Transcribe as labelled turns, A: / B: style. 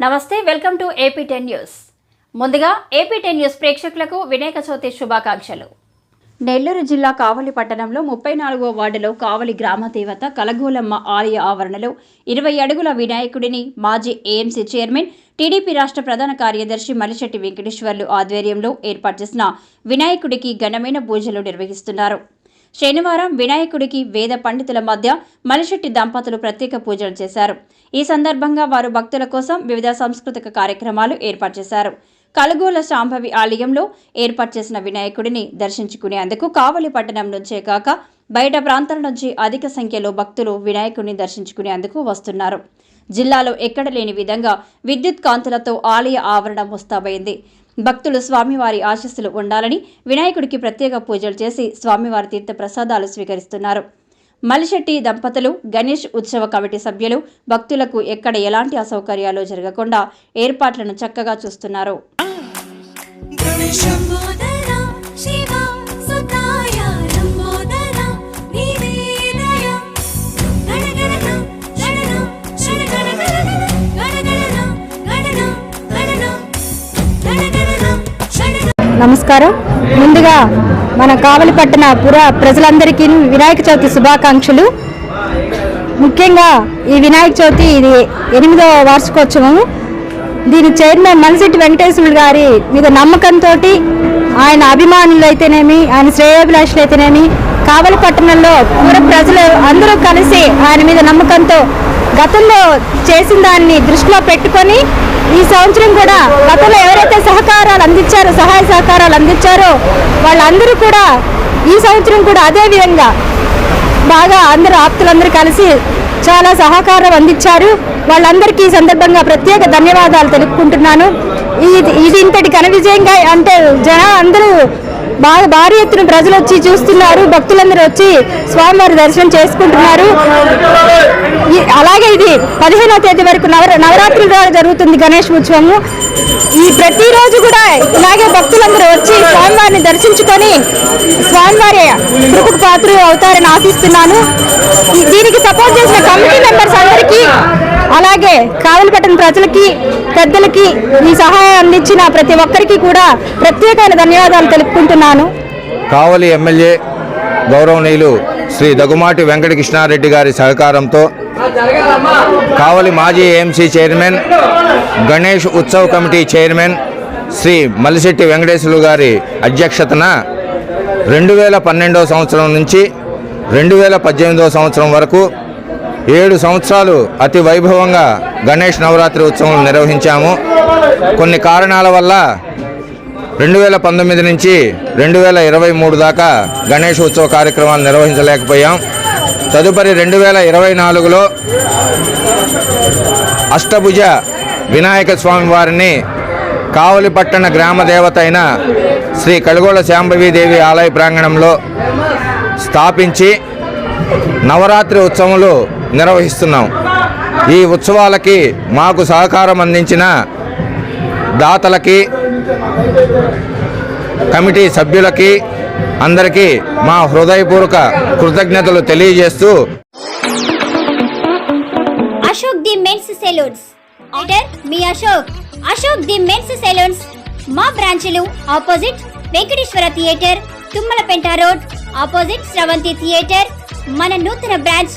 A: నమస్తే welcome to AP ten news. ముందుగా AP ten news ప్రేక్షకులకు వినాయక చవితి శుభాకాంక్షలు. నెల్లూరు జిల్లా కావలి పట్టణంలో ముప్పై నాలుగో వార్డులో కావలి గ్రామ దేవత కలగోలమ్మ ఆలయ ఆవరణలో ఇరవై అడుగుల వినాయకుడిని మాజీ ఏఎంసీ చైర్మన్ టీడీపీ రాష్ట్ర ప్రధాన కార్యదర్శి మలిశెట్టి వెంకటేశ్వర్లు ఆధ్వర్యంలో ఏర్పాటు చేసిన వినాయకుడికి ఘనమైన పూజలు నిర్వహిస్తున్నారు. శనివారం వినాయకుడికి వేద పండితుల మధ్య మలిశెట్టి దంపతులు ప్రత్యేక పూజలు చేశారు. ఈ సందర్భంగా వారు భక్తుల కోసం వివిధ సాంస్కృతిక కార్యక్రమాలు ఏర్పాటు చేశారు. కలుగోల శాంభవి ఆలయంలో ఏర్పాటు చేసిన వినాయకుడిని దర్శించుకునేందుకు కావలి పట్టణం నుంచే కాక బయట ప్రాంతాల నుంచి అధిక సంఖ్యలో భక్తులు వినాయకుడిని దర్శించుకునేందుకు వస్తున్నారు. జిల్లాలో ఎక్కడ లేని విధంగా విద్యుత్ కాంతులతో ఆలయ ఆవరణ ముస్తాబైంది. భక్తులు స్వామివారి ఆశస్సులు ఉండాలని వినాయకుడికి ప్రత్యేక పూజలు చేసి స్వామివారి తీర్థ ప్రసాదాలు స్వీకరిస్తున్నారు. మలిశెట్టి దంపతులు గణేష్ ఉత్సవ కమిటీ సభ్యులు భక్తులకు ఎక్కడ ఎలాంటి అసౌకర్యాలు జరగకుండా ఏర్పాట్లను చక్కగా చూస్తున్నారు.
B: నమస్కారం. ముందుగా మన కావలిపట్టణ పుర ప్రజలందరికీ వినాయక చవితి శుభాకాంక్షలు. ముఖ్యంగా ఈ వినాయక చవితి ఇది ఎనిమిదవ వార్షికోత్సవము. దీని చైర్మన్ మలిశెట్టి వెంకటేశ్వరుడు గారి మీద నమ్మకంతో ఆయన అభిమానులు అయితేనేమి ఆయన శ్రేయాభిలాషులు అయితేనేమి కావలి పట్టణంలో పుర ప్రజలు అందరూ కలిసి ఆయన మీద నమ్మకంతో గతంలో చేసిన దాన్ని దృష్టిలో పెట్టుకొని ఈ సంవత్సరం కూడా గతంలో ఎవరైతే సహకారాలు అందించారో సహాయ సహకారాలు అందించారో వాళ్ళందరూ కూడా ఈ సంవత్సరం కూడా అదే విధంగా బాగా అందరూ ఆప్తులందరూ కలిసి చాలా సహకారం అందించారు. వాళ్ళందరికీ ఈ సందర్భంగా ప్రత్యేక ధన్యవాదాలు తెలుపుకుంటున్నాను. ఇది ఇది ఇంతటి ఘన విజయంగా అంటే జన అందరూ బాగా భారీ ఎత్తున ప్రజలు వచ్చి చూస్తున్నారు. భక్తులందరూ వచ్చి స్వామివారి దర్శనం చేసుకుంటున్నారు. అలాగే ఇది పదిహేనవ తేదీ వరకు నవర నవరాత్రి ద్వారా జరుగుతుంది గణేష్ ఉత్సవము. ఈ ప్రతిరోజు కూడా ఇలాగే భక్తులందరూ వచ్చి స్వామివారిని దర్శించుకొని స్వామివారి కృపకు పాత్రలు అవుతారని ఆశిస్తున్నాను. ఈ- దీనికి సపోర్ట్ చేసిన కమిటీ మెంబర్స్ అందరికీ అలాగే కావలిపట్టిన ప్రజలకి పెద్దలకి ఈ సహాయం అందించిన ప్రతి ఒక్కరికి కూడా ప్రత్యేకమైన ధన్యవాదాలు తెలుపుకుంటున్నాను.
C: కావలి ఎమ్మెల్యే గౌరవనీయులు శ్రీ దగుమాటి వెంకటకృష్ణారెడ్డి గారి సహకారంతో కావలి మాజీ AMC chairman Ganesh Utsav committee chairman Sri Mallisetti Venkateswaru గారి అధ్యక్షతన రెండు వేల పన్నెండవ సంవత్సరం నుంచి రెండు వేల పద్దెనిమిదవ సంవత్సరం వరకు ఏడు సంవత్సరాలు అతి వైభవంగా గణేష్ నవరాత్రి ఉత్సవం నిర్వహించాము. కొన్ని కారణాల వల్ల రెండు వేల పంతొమ్మిది నుంచి రెండు వేల ఇరవై మూడు దాకా గణేష్ ఉత్సవ కార్యక్రమాలు నిర్వహించలేకపోయాం. తదుపరి రెండు వేల ఇరవై నాలుగులో అష్టభుజ వినాయక స్వామి వారిని కావలి పట్టణ గ్రామ దేవత అయిన శ్రీ కడుగోళ శాంభవీదేవి ఆలయ ప్రాంగణంలో స్థాపించి నవరాత్రి ఉత్సవంలో నిర్వహిస్తున్నాం. ఈ ఉత్సవాలకి మాకు సహకారం అందించిన దాతలకి కమిటీ సభ్యులకి అందరికీ మా హృదయపూర్వక కృతజ్ఞతలు తెలియజేస్తూ
D: Ashok the men's salons. Order me Ashok. Ashok the men's salons. మా బ్రాంచ్లు opposite Venkateswara theatre Tummalapenta road opposite Sravanthi theatre. మన నూతన బ్రాంచ్